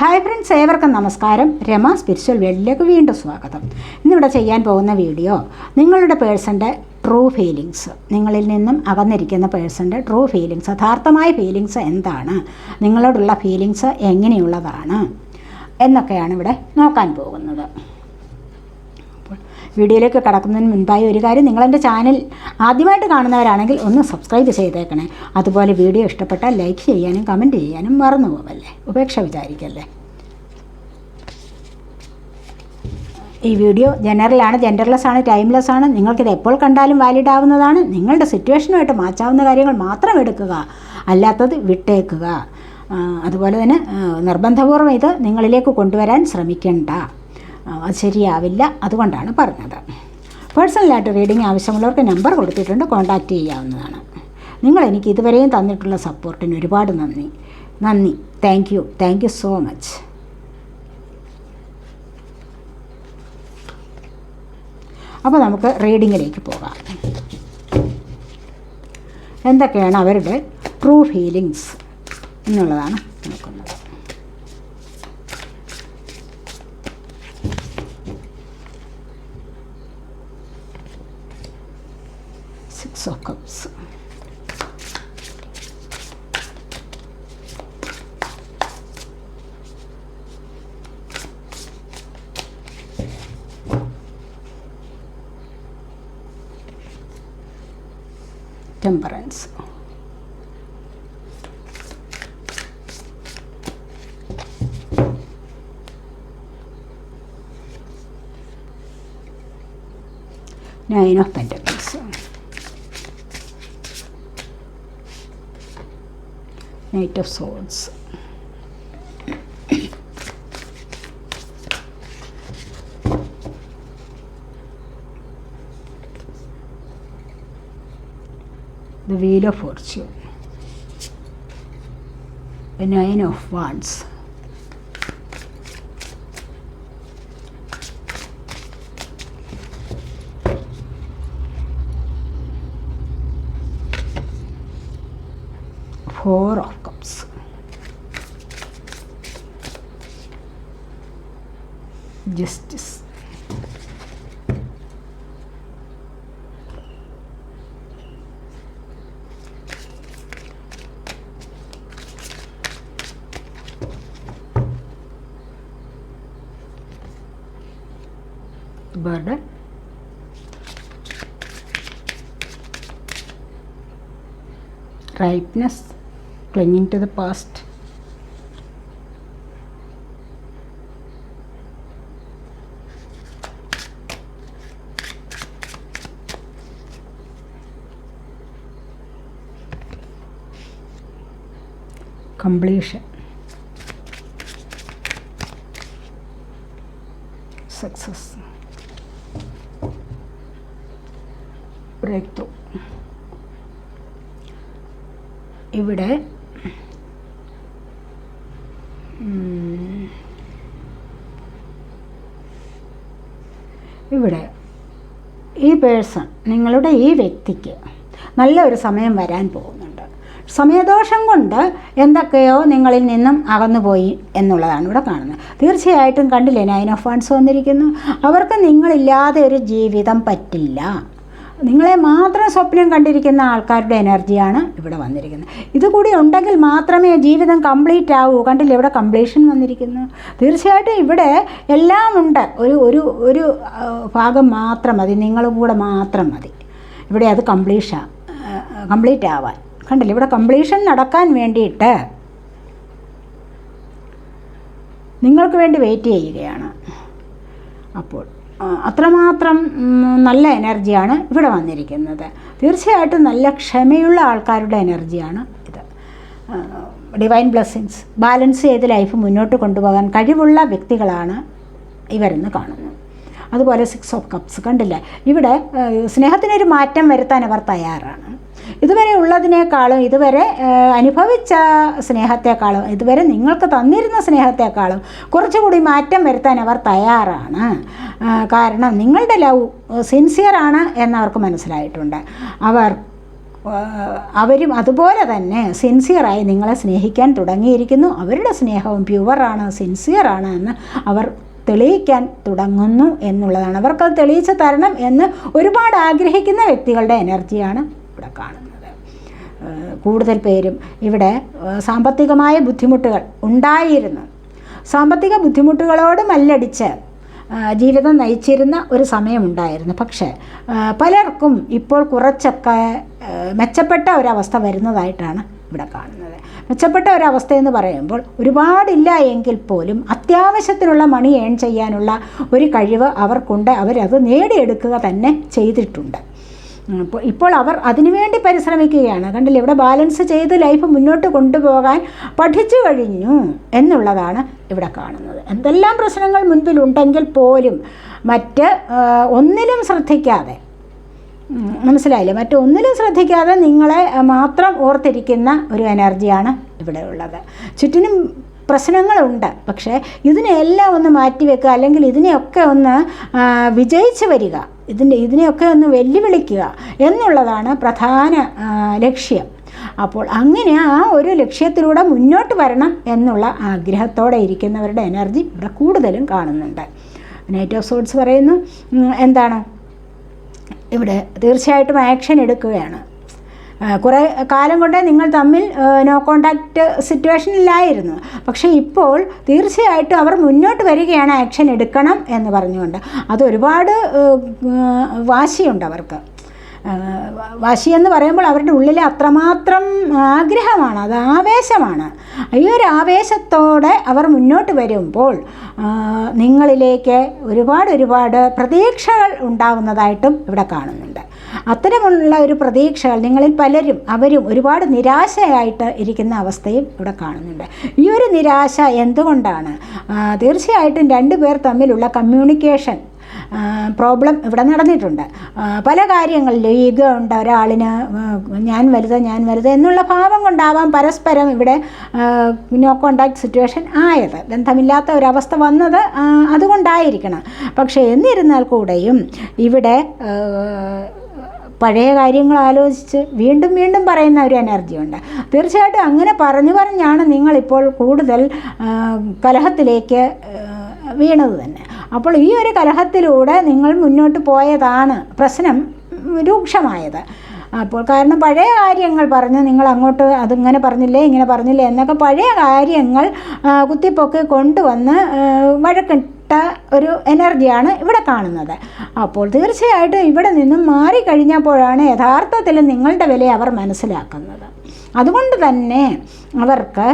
Hi friends ഏവർക്കും നമസ്കാരം. Rama spiritual വേൾഡിലേക്ക് വീണ്ടും സ്വാഗതം. ഇന്നിവിടെ ചെയ്യാൻ പോകുന്ന വീഡിയോ നിങ്ങളുടെ പേഴ്സന്റെ ട്രൂ ഫീലിങ്സ് നിങ്ങളിൽ നിന്നും അകന്നിരിക്കുന്ന പേഴ്സന്റെ ട്രൂ ഫീലിങ്സ് യഥാർത്ഥമായ ഫീലിങ്സ് എന്താണ്? നിങ്ങളോടുള്ള ഫീലിങ്സ് എങ്ങനെയുള്ളതാണ്? എന്നൊക്കെയാണ് ഇവിടെ നോക്കാൻ പോകുന്നത്. വീഡിയോയിലേക്ക് കടക്കുന്നതിന് മുൻപായി ഒരു കാര്യം നിങ്ങളെന്റെ ചാനൽ ആദ്യമായിട്ട് കാണുന്നവരാണെങ്കിൽ ഒന്ന് സബ്സ്ക്രൈബ് ചെയ്തേക്കണേ. അതുപോലെ വീഡിയോ ഇഷ്ടപ്പെട്ടാൽ ലൈക്ക് ചെയ്യാനും കമന്റ് ചെയ്യാനും മറന്നു പോവല്ലേ. ഉപേക്ഷ വിചാരിക്കല്ലേ. ഈ വീഡിയോ ജനറലാണ് ജെൻഡർലെസ് ആണ് ടൈംലെസ് ആണ്. നിങ്ങൾക്കിത് എപ്പോൾ കണ്ടാലും വാലിഡ് ആവുന്നതാണ്. നിങ്ങളുടെ സിറ്റുവേഷനുമായിട്ട് മാച്ചാവുന്ന കാര്യങ്ങൾ മാത്രം എടുക്കുക. അല്ലാത്തത് വിട്ടേക്കുക. അതുപോലെ തന്നെ നിർബന്ധപൂർവം ഇത് നിങ്ങളിലേക്ക് കൊണ്ടുവരാൻ ശ്രമിക്കേണ്ട. അത് ശരിയാവില്ല അതുകൊണ്ടാണ് പറഞ്ഞത്. പേഴ്സണലായിട്ട് റീഡിംഗ് ആവശ്യമുള്ളവർക്ക് നമ്പർ കൊടുത്തിട്ടുണ്ട് കോൺടാക്റ്റ് ചെയ്യാവുന്നതാണ്. നിങ്ങൾ എനിക്ക് ഇതുവരെയും തന്നിട്ടുള്ള സപ്പോർട്ടിന് ഒരുപാട് നന്ദി. നന്ദി. Thank you thank you so much അപ്പോൾ നമുക്ക് റീഡിങ്ങിലേക്ക് പോകാം. എന്തൊക്കെയാണ് അവരുടെ ട്രൂ ഫീലിങ്സ് എന്നുള്ളതാണ് നോക്കുന്നത് six of cups temperance nine of pentacles knight of swords the wheel of fortune. The nine of wands. Four of cups. Justice burden ripeness clinging to the past. Completion. Success breakthrough ഇവിടെ ഇവിടെ ഈ person നിങ്ങളുടെ ഈ വ്യക്തിക്ക് നല്ലൊരു സമയം വരാൻ പോകുന്നുണ്ട്. സമയദോഷം കൊണ്ട് എന്തൊക്കെയോ നിങ്ങളിൽ നിന്നും അകന്നുപോയി എന്നുള്ളതാണ് ഇവിടെ കാണുന്നത്. തീർച്ചയായിട്ടും കണ്ടില്ലേ നയൻ ഓഫ് വൺസ് വന്നിരിക്കുന്നു. അവർക്ക് നിങ്ങളില്ലാതെ ഒരു ജീവിതം പറ്റില്ല. നിങ്ങളെ മാത്രം സ്വപ്നം കണ്ടിരിക്കുന്ന ആൾക്കാരുടെ എനർജിയാണ് ഇവിടെ വന്നിരിക്കുന്നത്. ഇതുകൂടി ഉണ്ടെങ്കിൽ മാത്രമേ ജീവിതം കംപ്ലീറ്റ് ആവൂ. കണ്ടില്ല ഇവിടെ കംപ്ലീഷൻ വന്നിരിക്കുന്നു. തീർച്ചയായിട്ടും ഇവിടെ എല്ലാം ഉണ്ട്. ഒരു ഒരു ഒരു ഭാഗം മാത്രം മതി. നിങ്ങളും കൂടെ മാത്രം മതി. ഇവിടെ അത് കംപ്ലീഷാ കംപ്ലീറ്റ് ആവാൻ. കണ്ടില്ല ഇവിടെ കംപ്ലീഷൻ നടക്കാൻ വേണ്ടിയിട്ട് നിങ്ങൾക്ക് വേണ്ടി വെയിറ്റ് ചെയ്യുകയാണ്. അപ്പോൾ അത്രമാത്രം നല്ല എനർജിയാണ് ഇവിടെ വന്നിരിക്കുന്നത്. തീർച്ചയായിട്ടും നല്ല ക്ഷമയുള്ള ആൾക്കാരുടെ എനർജിയാണ് ഇത്. ഡിവൈൻ ബ്ലെസ്സിങ്സ് ബാലൻസ് ചെയ്ത് ലൈഫ് മുന്നോട്ട് കൊണ്ടുപോകാൻ കഴിവുള്ള വ്യക്തികളാണ് ഇവരെന്ന് കാണുന്നു. അതുപോലെ സിക്സ് ഓഫ് കപ്സ് കണ്ടില്ലേ? ഇവിടെ സ്നേഹത്തിനൊരു മാറ്റം വരുത്താൻ അവർ തയ്യാറാണ്. ഇതുവരെ ഉള്ളതിനേക്കാളും ഇതുവരെ അനുഭവിച്ച സ്നേഹത്തെക്കാളും ഇതുവരെ നിങ്ങൾക്ക് തന്നിരുന്ന സ്നേഹത്തെക്കാളും കുറച്ചുകൂടി മാറ്റം വരുത്താൻ അവർ തയ്യാറാണ്. കാരണം നിങ്ങളുടെ ലവ് സിൻസിയറാണ് എന്നവർക്ക് മനസ്സിലായിട്ടുണ്ട്. അവർ അവരും അതുപോലെ തന്നെ സിൻസിയറായി നിങ്ങളെ സ്നേഹിക്കാൻ തുടങ്ങിയിരിക്കുന്നു. അവരുടെ സ്നേഹവും പ്യുവറാണ് സിൻസിയറാണ് എന്ന് അവർ തെളിയിക്കാൻ തുടങ്ങുന്നു എന്നുള്ളതാണ്. അവർക്കത് തെളിയിച്ച് തരണം എന്ന് ഒരുപാട് ആഗ്രഹിക്കുന്ന വ്യക്തികളുടെ എനർജിയാണ് ഇവിടെ കാണുന്നത്. കൂടുതൽ പേരും ഇവിടെ സാമ്പത്തികമായ ബുദ്ധിമുട്ടുകൾ ഉണ്ടായിരുന്നു. സാമ്പത്തിക ബുദ്ധിമുട്ടുകളോട് മല്ലടിച്ച് ജീവിതം നയിച്ചിരുന്ന ഒരു സമയമുണ്ടായിരുന്നു. പക്ഷേ പലർക്കും ഇപ്പോൾ കുറച്ചൊക്കെ മെച്ചപ്പെട്ട ഒരവസ്ഥ വരുന്നതായിട്ടാണ് ഇവിടെ കാണുന്നത്. മെച്ചപ്പെട്ട ഒരവസ്ഥ എന്ന് പറയുമ്പോൾ ഒരുപാടില്ല എങ്കിൽ പോലും അത്യാവശ്യത്തിനുള്ള മണി ഏൺ ചെയ്യാനുള്ള ഒരു കഴിവ് അവർക്കുണ്ട്. അവരത് നേടിയെടുക്കുക തന്നെ ചെയ്തിട്ടുണ്ട്. ഇപ്പോൾ അവർ അതിനുവേണ്ടി പരിശ്രമിക്കുകയാണ്. കണ്ടില്ലേ ഇവിടെ ബാലൻസ് ചെയ്ത് ലൈഫ് മുന്നോട്ട് കൊണ്ടുപോകാൻ പഠിച്ചു കഴിഞ്ഞു എന്നുള്ളതാണ് ഇവിടെ കാണുന്നത്. എന്തെല്ലാം പ്രശ്നങ്ങൾ മുൻപിലുണ്ടെങ്കിൽ പോലും മറ്റ് ഒന്നിലും ശ്രദ്ധിക്കാതെ മനസ്സിലായില്ലേ? മറ്റൊന്നിലും ശ്രദ്ധിക്കാതെ നിങ്ങളെ മാത്രം ഓർത്തിരിക്കുന്ന ഒരു എനർജിയാണ് ഇവിടെ ഉള്ളത്. ചുറ്റിനും പ്രശ്നങ്ങളുണ്ട്. പക്ഷേ ഇതിനെല്ലാം ഒന്ന് മാറ്റിവെക്കുക അല്ലെങ്കിൽ ഇതിനെയൊക്കെ ഒന്ന് വിജയിച്ച് വരിക ഇതിന്റെ ഇതിനെയൊക്കെ ഒന്ന് വെല്ലുവിളിക്കുക എന്നുള്ളതാണ് പ്രധാന ലക്ഷ്യം. അപ്പോൾ അങ്ങനെ ആ ഒരു ലക്ഷ്യത്തിലൂടെ മുന്നോട്ട് വരണം എന്നുള്ള ആഗ്രഹത്തോടെ ഇരിക്കുന്നവരുടെ എനർജി ഇവിടെ കൂടുതലും കാണുന്നുണ്ട്. നൈറ്റ് ഓഫ് സോഡ്സ് പറയുന്നു എന്താണ്? ഇവിടെ തീർച്ചയായിട്ടും ആക്ഷൻ എടുക്കുകയാണ്. കുറേ കാലം കൊണ്ടേ നിങ്ങൾ തമ്മിൽ നോ കോണ്ടാക്റ്റ് സിറ്റുവേഷനിലായിരുന്നു പക്ഷേ ഇപ്പോൾ തീർച്ചയായിട്ടും അവർ മുന്നോട്ട് വരികയാണ് ആക്ഷൻ എടുക്കണം എന്ന് പറഞ്ഞുകൊണ്ട്. അതൊരുപാട് വാശിയുണ്ട് അവർക്ക്. വാശി എന്ന് പറയുമ്പോൾ അവരുടെ ഉള്ളിലെ അത്രമാത്രം ആഗ്രഹമാണ് അത് ആവേശമാണ്. ഈ ഒരു ആവേശത്തോടെ അവർ മുന്നോട്ട് വരുമ്പോൾ നിങ്ങളിലേക്ക് ഒരുപാട് ഒരുപാട് പ്രതീക്ഷകൾ ഉണ്ടാകുന്നതായിട്ടും ഇവിടെ കാണുന്നുണ്ട്. അത്തരമുള്ള ഒരു പ്രതീക്ഷകൾ നിങ്ങളിൽ പലരും അവരും ഒരുപാട് നിരാശയായിട്ട് ഇരിക്കുന്ന അവസ്ഥയും ഇവിടെ കാണുന്നുണ്ട്. ഈ ഒരു നിരാശ എന്തുകൊണ്ടാണ്? തീർച്ചയായിട്ടും രണ്ടുപേർ തമ്മിലുള്ള കമ്മ്യൂണിക്കേഷൻ പ്രോബ്ലം ഇവിടെ നടന്നിട്ടുണ്ട്. പല കാര്യങ്ങളിലും ഈഗോ ഉണ്ട് ഒരാളിന് ഞാൻ വലുത് ഞാൻ വലുത് എന്നുള്ള ഭാവം കൊണ്ടാവാം പരസ്പരം ഇവിടെ നോ കോണ്ടാക്ട് സിറ്റുവേഷൻ ആയത്. ബന്ധമില്ലാത്ത ഒരവസ്ഥ വന്നത് അതുകൊണ്ടായിരിക്കണം. പക്ഷേ എന്നിരുന്നാൽ കൂടെയും ഇവിടെ പഴയ കാര്യങ്ങൾ ആലോചിച്ച് വീണ്ടും വീണ്ടും പറയുന്ന ഒരു എനർജിയുണ്ട്. തീർച്ചയായിട്ടും അങ്ങനെ പറഞ്ഞു പറഞ്ഞാണ് നിങ്ങളിപ്പോൾ കൂടുതൽ കലഹത്തിലേക്ക് വീണത് തന്നെ. അപ്പോൾ ഈ ഒരു കലഹത്തിലൂടെ നിങ്ങൾ മുന്നോട്ട് പോയതാണ് പ്രശ്നം രൂക്ഷമായത്. അപ്പോൾ കാരണം പഴയ കാര്യങ്ങൾ പറഞ്ഞ് നിങ്ങൾ അങ്ങോട്ട് അതിങ്ങനെ പറഞ്ഞില്ലേ ഇങ്ങനെ പറഞ്ഞില്ലേ എന്നൊക്കെ പഴയ കാര്യങ്ങൾ കുത്തിപ്പൊക്കി കൊണ്ടുവന്ന് ആ, വഴക്കിട്ട ഒരു എനർജിയാണ് ഇവിടെ കാണുന്നത്. അപ്പോൾ തീർച്ചയായിട്ടും ഇവിടെ നിന്നും മാറിക്കഴിഞ്ഞപ്പോഴാണ് യഥാർത്ഥത്തിൽ നിങ്ങളുടെ വില അവർ മനസ്സിലാക്കുന്നത്. അതുകൊണ്ട് തന്നെ അവർക്ക്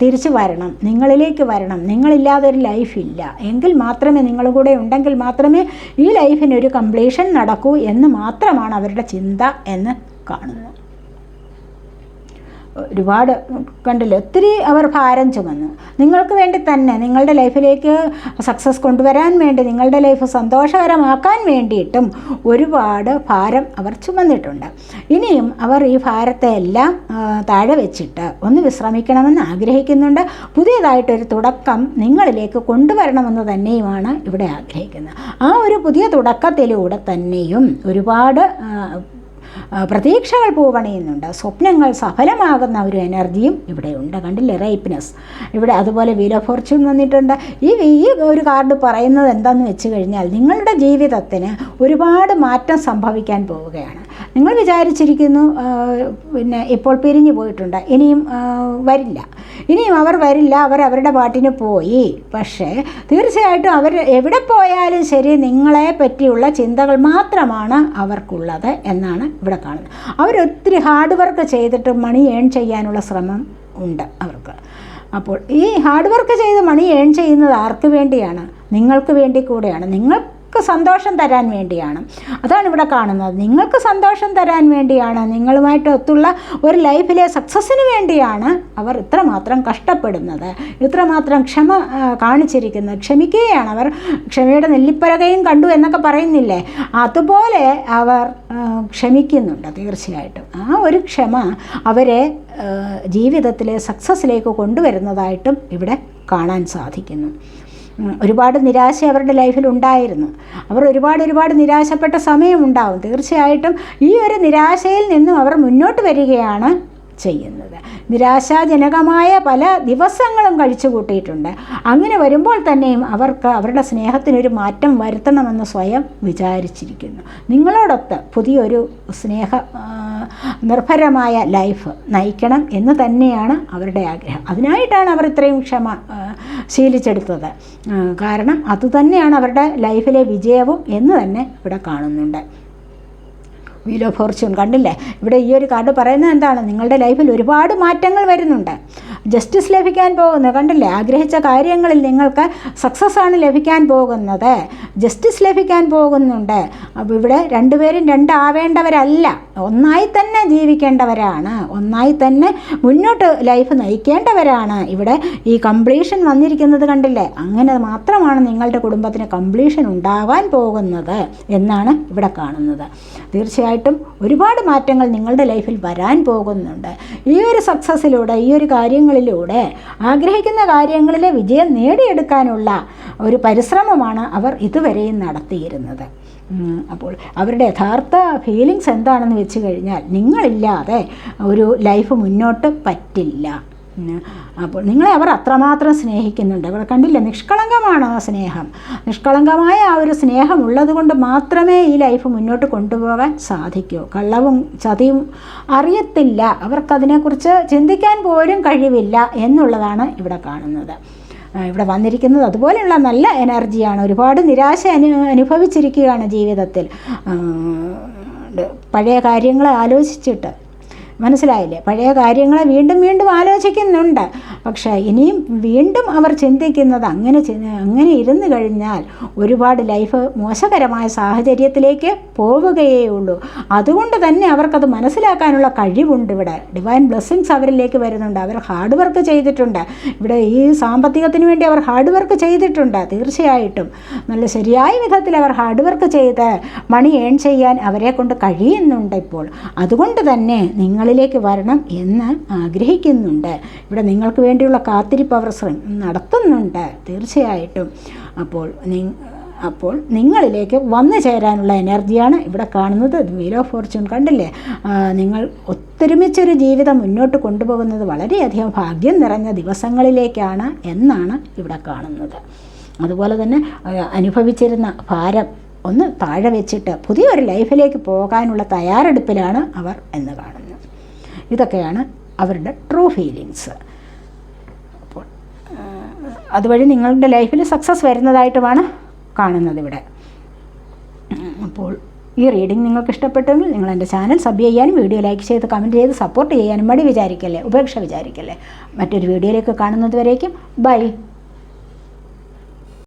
തിരിച്ചു വരണം നിങ്ങളിലേക്ക് വരണം. നിങ്ങളില്ലാതെ ഒരു ലൈഫില്ല എങ്കിൽ മാത്രമേ നിങ്ങൾ കൂടെ ഉണ്ടെങ്കിൽ മാത്രമേ ഈ ലൈഫിനൊരു കംപ്ലീഷൻ നടക്കൂ എന്ന് മാത്രമാണ് അവരുടെ ചിന്ത എന്ന് കാണുന്നു ഒരുപാട് കണ്ടില്ലേ? ഒത്തിരി അവർ ഭാരം ചുമന്നു. നിങ്ങൾക്ക് വേണ്ടി തന്നെ നിങ്ങളുടെ ലൈഫിലേക്ക് സക്സസ് കൊണ്ടുവരാൻ വേണ്ടി നിങ്ങളുടെ ലൈഫ് സന്തോഷകരമാക്കാൻ വേണ്ടിയിട്ടും ഒരുപാട് ഭാരം അവർ ചുമന്നിട്ടുണ്ട്. ഇനിയും അവർ ഈ ഭാരത്തെ എല്ലാം താഴെ വെച്ചിട്ട് ഒന്ന് വിശ്രമിക്കണമെന്ന് ആഗ്രഹിക്കുന്നുണ്ട്. പുതിയതായിട്ടൊരു തുടക്കം നിങ്ങളിലേക്ക് കൊണ്ടുവരണമെന്ന് തന്നെയുമാണ് ഇവിടെ ആഗ്രഹിക്കുന്നത്. ആ ഒരു പുതിയ തുടക്കത്തിലൂടെ തന്നെയും ഒരുപാട് പ്രതീക്ഷകൾ പൂവണിയുന്നുണ്ട്. സ്വപ്നങ്ങൾ സഫലമാകുന്ന ഒരു എനർജിയും ഇവിടെയുണ്ട്. കണ്ടില്ലേ? റേപ്പിനെസ് ഇവിടെ അതുപോലെ വീൽ ഓഫ് ഫോർച്യൂൺ വന്നിട്ടുണ്ട്. ഈ ഈ ഒരു കാർഡ് പറയുന്നത് എന്താണെന്ന് വെച്ച് കഴിഞ്ഞാൽ നിങ്ങളുടെ ജീവിതത്തിന് ഒരുപാട് മാറ്റം സംഭവിക്കാൻ പോവുകയാണ്. നിങ്ങൾ വിചാരിച്ചിരിക്കുന്നു പിന്നെ ഇപ്പോൾ പിരിഞ്ഞു പോയിട്ടുണ്ട്. ഇനിയും വരില്ല. ഇനിയും അവർ വരില്ല അവർ അവരുടെ പാട്ടിന് പോയി. പക്ഷേ തീർച്ചയായിട്ടും അവർ എവിടെ പോയാലും ശരി നിങ്ങളെ പറ്റിയുള്ള ചിന്തകൾ മാത്രമാണ് അവർക്കുള്ളത് എന്നാണ് ഇവിടെ കാണുന്നത്. അവരൊത്തിരി ഹാർഡ് വർക്ക് ചെയ്തിട്ട് മണി ഏൺ ചെയ്യാനുള്ള ശ്രമം ഉണ്ട് അവർക്ക്. അപ്പോൾ ഈ ഹാർഡ് വർക്ക് ചെയ്ത് മണി ഏൺ ചെയ്യുന്നത് ആർക്ക് വേണ്ടിയാണ്? നിങ്ങൾക്ക് വേണ്ടി കൂടെയാണ്. നിങ്ങൾക്ക് സന്തോഷം തരാൻ വേണ്ടിയാണ്. അതാണ് ഇവിടെ കാണുന്നത്. നിങ്ങൾക്ക് സന്തോഷം തരാൻ വേണ്ടിയാണ്. നിങ്ങളുമായിട്ട് ഒത്തുള്ള ഒരു ലൈഫിലെ സക്സസ്സിന് വേണ്ടിയാണ് അവർ ഇത്രമാത്രം കഷ്ടപ്പെടുന്നത്. ഇത്രമാത്രം ക്ഷമ കാണിച്ചിരിക്കുന്നത്. ക്ഷമിക്കുകയാണ് അവർ. ക്ഷമയുടെ നെല്ലിപ്പലകയും കണ്ടു എന്നൊക്കെ പറയുന്നില്ലേ? അതുപോലെ അവർ ക്ഷമിക്കുന്നുണ്ട് തീർച്ചയായിട്ടും. ആ ഒരു ക്ഷമ അവരെ ജീവിതത്തിലെ സക്സസ്സിലേക്ക് കൊണ്ടുവരുന്നതായിട്ടും ഇവിടെ കാണാൻ സാധിക്കുന്നു. ഒരുപാട് നിരാശ അവരുടെ ലൈഫിൽ ഉണ്ടായിരുന്നു. അവർ ഒരുപാട് ഒരുപാട് നിരാശപ്പെട്ട സമയമുണ്ടാവും തീർച്ചയായിട്ടും ഈ ഒരു നിരാശയിൽ നിന്നും അവർ മുന്നോട്ട് വരികയാണ്. ചെയ്യുന്നത്. നിരാശാജനകമായ പല ദിവസങ്ങളും കഴിച്ചു കൂട്ടിയിട്ടുണ്ട്. അങ്ങനെ വരുമ്പോൾ തന്നെയും അവർക്ക് അവരുടെ സ്നേഹത്തിനൊരു മാറ്റം വരുത്തണമെന്ന് സ്വയം വിചാരിച്ചിരിക്കുന്നു. നിങ്ങളോടൊത്ത് പുതിയൊരു സ്നേഹ നിർഭരമായ ലൈഫ് നയിക്കണം എന്ന് തന്നെയാണ് അവരുടെ ആഗ്രഹം. അതിനായിട്ടാണ് അവർ ഇത്രയും ക്ഷമ ശീലിച്ചെടുത്തത്. കാരണം അതുതന്നെയാണ് അവരുടെ ലൈഫിലെ വിജയവും എന്ന് തന്നെ ഇവിടെ കാണുന്നുണ്ട്. വീൽ ഓഫ് ഫോർച്യൂൺ കണ്ടില്ലേ? ഇവിടെ ഈ ഒരു കാർഡ് പറയുന്നത് എന്താണ്? നിങ്ങളുടെ ലൈഫിൽ ഒരുപാട് മാറ്റങ്ങൾ വരുന്നുണ്ട്. ജസ്റ്റിസ് ലഭിക്കാൻ പോകുന്നത്. കണ്ടില്ലേ? ആഗ്രഹിച്ച കാര്യങ്ങളിൽ നിങ്ങൾക്ക് സക്സസ് ആണ് ലഭിക്കാൻ പോകുന്നത്. ജസ്റ്റിസ് ലഭിക്കാൻ പോകുന്നുണ്ട്. അപ്പോൾ ഇവിടെ രണ്ടുപേരും രണ്ടാവേണ്ടവരല്ല. ഒന്നായി തന്നെ ജീവിക്കേണ്ടവരാണ്. ഒന്നായി തന്നെ മുന്നോട്ട് ലൈഫ് നയിക്കേണ്ടവരാണ്. ഇവിടെ ഈ കംപ്ലീഷൻ വന്നിരിക്കുന്നത് കണ്ടില്ലേ? അങ്ങനെ മാത്രമാണ് നിങ്ങളുടെ കുടുംബത്തിന് കംപ്ലീഷൻ ഉണ്ടാവാൻ പോകുന്നത് എന്നാണ് ഇവിടെ കാണുന്നത്. തീർച്ചയായിട്ടും ഒരുപാട് മാറ്റങ്ങൾ നിങ്ങളുടെ ലൈഫിൽ വരാൻ പോകുന്നുണ്ട്. ഈ ഒരു സക്സസ്സിലൂടെ ഈ ഒരു കാര്യങ്ങളിലൂടെ ആഗ്രഹിക്കുന്ന കാര്യങ്ങളിലെ വിജയം നേടിയെടുക്കാനുള്ള ഒരു പരിശ്രമമാണ് അവർ ഇതുവരെയും നടത്തിയിരുന്നത്. അപ്പോൾ അവരുടെ യഥാർത്ഥ ഫീലിങ്സ് എന്താണെന്ന് വെച്ച് കഴിഞ്ഞാൽ നിങ്ങളില്ലാതെ ഒരു ലൈഫ് മുന്നോട്ട് പറ്റില്ല. അപ്പോൾ നിങ്ങളെ അവർ അത്രമാത്രം സ്നേഹിക്കുന്നുണ്ട്. അവർ കണ്ടില്ല നിഷ്കളങ്കമാണ് ആ സ്നേഹം. നിഷ്കളങ്കമായ ആ ഒരു സ്നേഹം ഉള്ളതുകൊണ്ട് മാത്രമേ ഈ ലൈഫ് മുന്നോട്ട് കൊണ്ടുപോകാൻ സാധിക്കൂ. കള്ളവും ചതിയും അറിയത്തില്ല. അവർക്കതിനെക്കുറിച്ച് ചിന്തിക്കാൻ പോലും കഴിവില്ല എന്നുള്ളതാണ് ഇവിടെ കാണുന്നത്. ഇവിടെ വന്നിരിക്കുന്നത് അതുപോലെയുള്ള നല്ല എനർജിയാണ്. ഒരുപാട് നിരാശ അനു അനുഭവിച്ചിരിക്കുകയാണ് ജീവിതത്തിൽ. പഴയ കാര്യങ്ങളെ ആലോചിച്ചിട്ട് മനസ്സിലായില്ലേ? പഴയ കാര്യങ്ങളെ വീണ്ടും വീണ്ടും ആലോചിക്കുന്നുണ്ട്. പക്ഷേ ഇനിയും വീണ്ടും അവർ ചിന്തിക്കുന്നത് അങ്ങനെ അങ്ങനെ ഇരുന്ന് കഴിഞ്ഞാൽ ഒരുപാട് ലൈഫ് മോശകരമായ സാഹചര്യത്തിലേക്ക് പോവുകയേ ഉള്ളൂ. അതുകൊണ്ട് തന്നെ അവർക്കത് മനസ്സിലാക്കാനുള്ള കഴിവുണ്ട് ഇവിടെ. ഡിവൈൻ ബ്ലെസ്സിങ്സ് അവരിലേക്ക് വരുന്നുണ്ട്. അവർ ഹാർഡ് വർക്ക് ചെയ്തിട്ടുണ്ട്. ഇവിടെ ഈ സാമ്പത്തികത്തിന് വേണ്ടി അവർ ഹാർഡ് വർക്ക് ചെയ്തിട്ടുണ്ട്. തീർച്ചയായിട്ടും. നല്ല ശരിയായ വിധത്തിൽ അവർ ഹാർഡ് വർക്ക് ചെയ്ത് മണി ഏൺ ചെയ്യാൻ അവരെ കൊണ്ട് കഴിയുന്നുണ്ട് ഇപ്പോൾ. അതുകൊണ്ട് തന്നെ നിങ്ങളിലേക്ക് വരണം എന്ന് ആഗ്രഹിക്കുന്നുണ്ട്. ഇവിടെ നിങ്ങൾക്ക് വേണ്ടിയുള്ള കാത്തിരിപ്പ് അവർ നടത്തുന്നുണ്ട് തീർച്ചയായിട്ടും. അപ്പോൾ അപ്പോൾ നിങ്ങളിലേക്ക് വന്നു ചേരാനുള്ള എനർജിയാണ് ഇവിടെ കാണുന്നത്. വീൽ ഓഫ് ഫോർച്യൂൺ കണ്ടില്ലേ? നിങ്ങൾ ഒത്തൊരുമിച്ചൊരു ജീവിതം മുന്നോട്ട് കൊണ്ടുപോകുന്നത് വളരെയധികം ഭാഗ്യം നിറഞ്ഞ ദിവസങ്ങളിലേക്കാണ് എന്നാണ് ഇവിടെ കാണുന്നത്. അതുപോലെ തന്നെ അനുഭവിച്ചിരുന്ന ഭാരം ഒന്ന് താഴെ വെച്ചിട്ട് പുതിയൊരു ലൈഫിലേക്ക് പോകാനുള്ള തയ്യാറെടുപ്പിലാണ് അവർ എന്ന് കാണുന്നത്. ഇതൊക്കെയാണ് അവരുടെ ട്രൂ ഫീലിങ്സ് അപ്പോൾ അതുവഴി നിങ്ങളുടെ ലൈഫിൽ സക്സസ് വരുന്നതായിട്ടുമാണ് കാണുന്നത് ഇവിടെ. അപ്പോൾ ഈ റീഡിംഗ് നിങ്ങൾക്ക് ഇഷ്ടപ്പെട്ടെങ്കിൽ നിങ്ങൾ എന്റെ ചാനൽ സബ് ചെയ്യാനും വീഡിയോ ലൈക്ക് ചെയ്ത് കമന്റ് ചെയ്ത് സപ്പോർട്ട് ചെയ്യാനും മടി വിചാരിക്കല്ലേ? ഉപേക്ഷ വിചാരിക്കല്ലേ? മറ്റൊരു വീഡിയോയിലേക്ക് കാണുന്നത് വരേക്കും. ബൈ